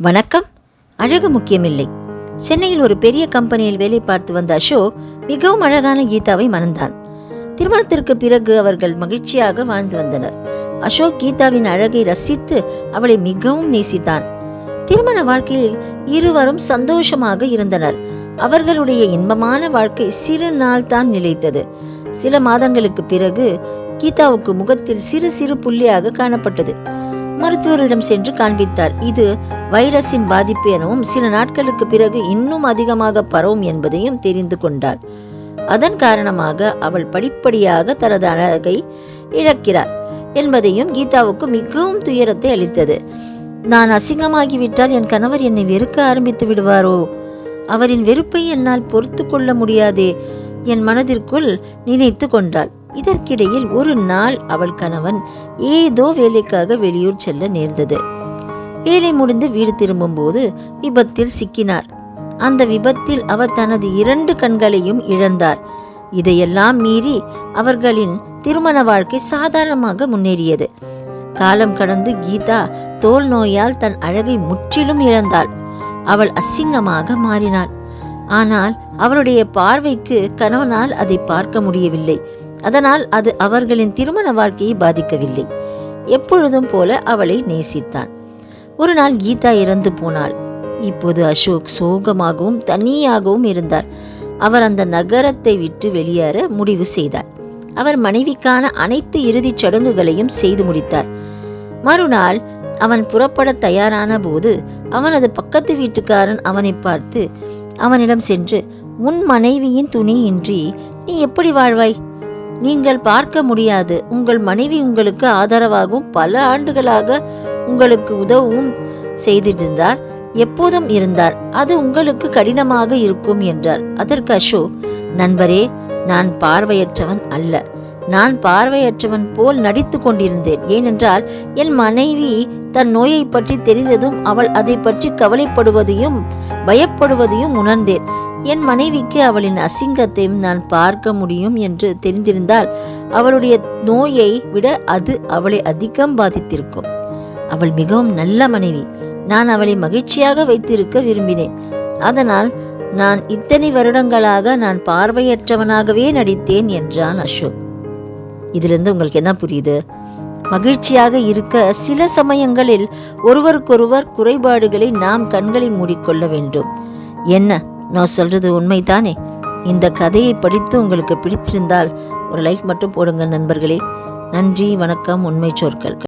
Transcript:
வணக்கம். அழகு முக்கியமில்லை. சென்னையில் ஒரு பெரிய கம்பெனியில் வேலை பார்த்து வந்த அசோக் மிகவும் அழகான கீதாவை மணந்தான். திருமணத்திற்கு பிறகு அவர்கள் மகிழ்ச்சியாக வாழ்ந்து வந்தனர். அசோக் கீதாவின் அழகை ரசித்து அவளை மிகவும் நேசித்தான். திருமண வாழ்க்கையில் இருவரும் சந்தோஷமாக இருந்தனர். அவர்களுடைய இன்பமான வாழ்க்கை சிறு நாள் தான் நிலைத்தது. சில மாதங்களுக்கு பிறகு கீதாவுக்கு முகத்தில் சிறு சிறு புள்ளியாக காணப்பட்டது. மருத்துவரிடம் சென்று காண்பித்தார். இது வைரஸின் பாதிப்பு எனவும் சில நாட்களுக்கு பிறகு இன்னும் அதிகமாக பரவும் என்பதையும் தெரிந்து கொண்டாள் அதன் காரணமாக அவள் படிப்படியாக தனது அழகை இழக்கிறார் என்பதையும் கீதாவுக்கு மிகவும் துயரத்தை அளித்தது. நான் அசிங்கமாகிவிட்டால் என் கணவர் என்னை வெறுக்க ஆரம்பித்து விடுவாரோ? அவரின் வெறுப்பை என்னால் பொறுத்து கொள்ள முடியாதே என் மனதிற்குள் நினைத்து கொண்டாள். இதற்கிடையில் ஒரு நாள் அவள் கணவன் ஏதோ வேலைக்காக வெளியூர் செல்ல நேர்ந்தது. வேலை முடிந்து வீடு திரும்பும்போது விபத்தில் சிக்கினார். அந்த விபத்தில் அவர் தனது இரண்டு கண்களையும் இழந்தார். இதையெல்லாம் மீறி அவர்களின் திருமண வாழ்க்கை சாதாரணமாக முன்னேறியது. காலம் கடந்து கீதா தோல் நோயால் தன் அழகை முற்றிலும் இழந்தாள். அவள் அசிங்கமாக மாறினாள். ஆனால் அவளுடைய பார்வைக்கு கணவனால் அதை பார்க்க முடியவில்லை. அதனால் அது அவர்களின் திருமண வாழ்க்கையை பாதிக்கவில்லை. எப்பொழுதும் போல அவளை நேசித்தான். ஒரு நாள் கீதா இறந்து போனாள். இப்போது அசோக் சோகமாகவும் தனியாகவும் இருந்தார். அவர் அந்த நகரத்தை விட்டு வெளியேற முடிவு செய்தார். அவர் மனைவிக்கான அனைத்து இறுதிச் சடங்குகளையும் செய்து முடித்தார். மறுநாள் அவன் புறப்பட தயாரான போது அவனது பக்கத்து வீட்டுக்காரன் அவனை பார்த்து அவனிடம் சென்று உன் மனைவியின் துணி இன்றி நீ எப்படி வாழ்வாய்? நீங்கள் பார்க்க முடியாது. உங்கள் மனைவி உங்களுக்கு ஆதரவாகவும் பல ஆண்டுகளாக உங்களுக்கு உதவும் செய்திருந்தார். எப்போதும் இருந்தார். அது உங்களுக்கு கடினமாக இருக்கும் என்றார். அதற்கு அசோக் நண்பரே நான் பார்வையற்றவன் அல்ல. நான் பார்வையற்றவன் போல் நடித்து கொண்டிருந்தேன். ஏனென்றால் என் மனைவி தன் நோயை பற்றி தெரிந்ததும் அவள் அதை பற்றி கவலைப்படுவதையும் பயப்படுவதையும் உணர்ந்தேன். என் மனைவிக்கு அவளின் அசிங்கத்தையும் நான் பார்க்க முடியும் என்று தெரிந்திருந்தால் அவளுடைய நோயை விட அது அவளை அதிகம் பாதித்திருக்கும். அவள் மிகவும் நல்ல மனைவி. நான் அவளை மகிழ்ச்சியாக வைத்திருக்க விரும்பினேன். அதனால் நான் இத்தனை வருடங்களாக நான் பார்வையற்றவனாகவே நடித்தேன் என்றான் அசோக். இதிலிருந்து உங்களுக்கு என்ன புரியுது? மகிழ்ச்சியாக இருக்க சில சமயங்களில் ஒருவருக்கொருவர் குறைபாடுகளை நாம் கண்களை மூடிக்கொள்ள வேண்டும். என்ன? நான் சொல்கிறது உண்மைதானே? இந்த கதையை படித்து உங்களுக்கு பிடித்திருந்தால் ஒரு லைக் மட்டும் போடுங்கள் நண்பர்களே. நன்றி வணக்கம் உண்மை சொற்கள்.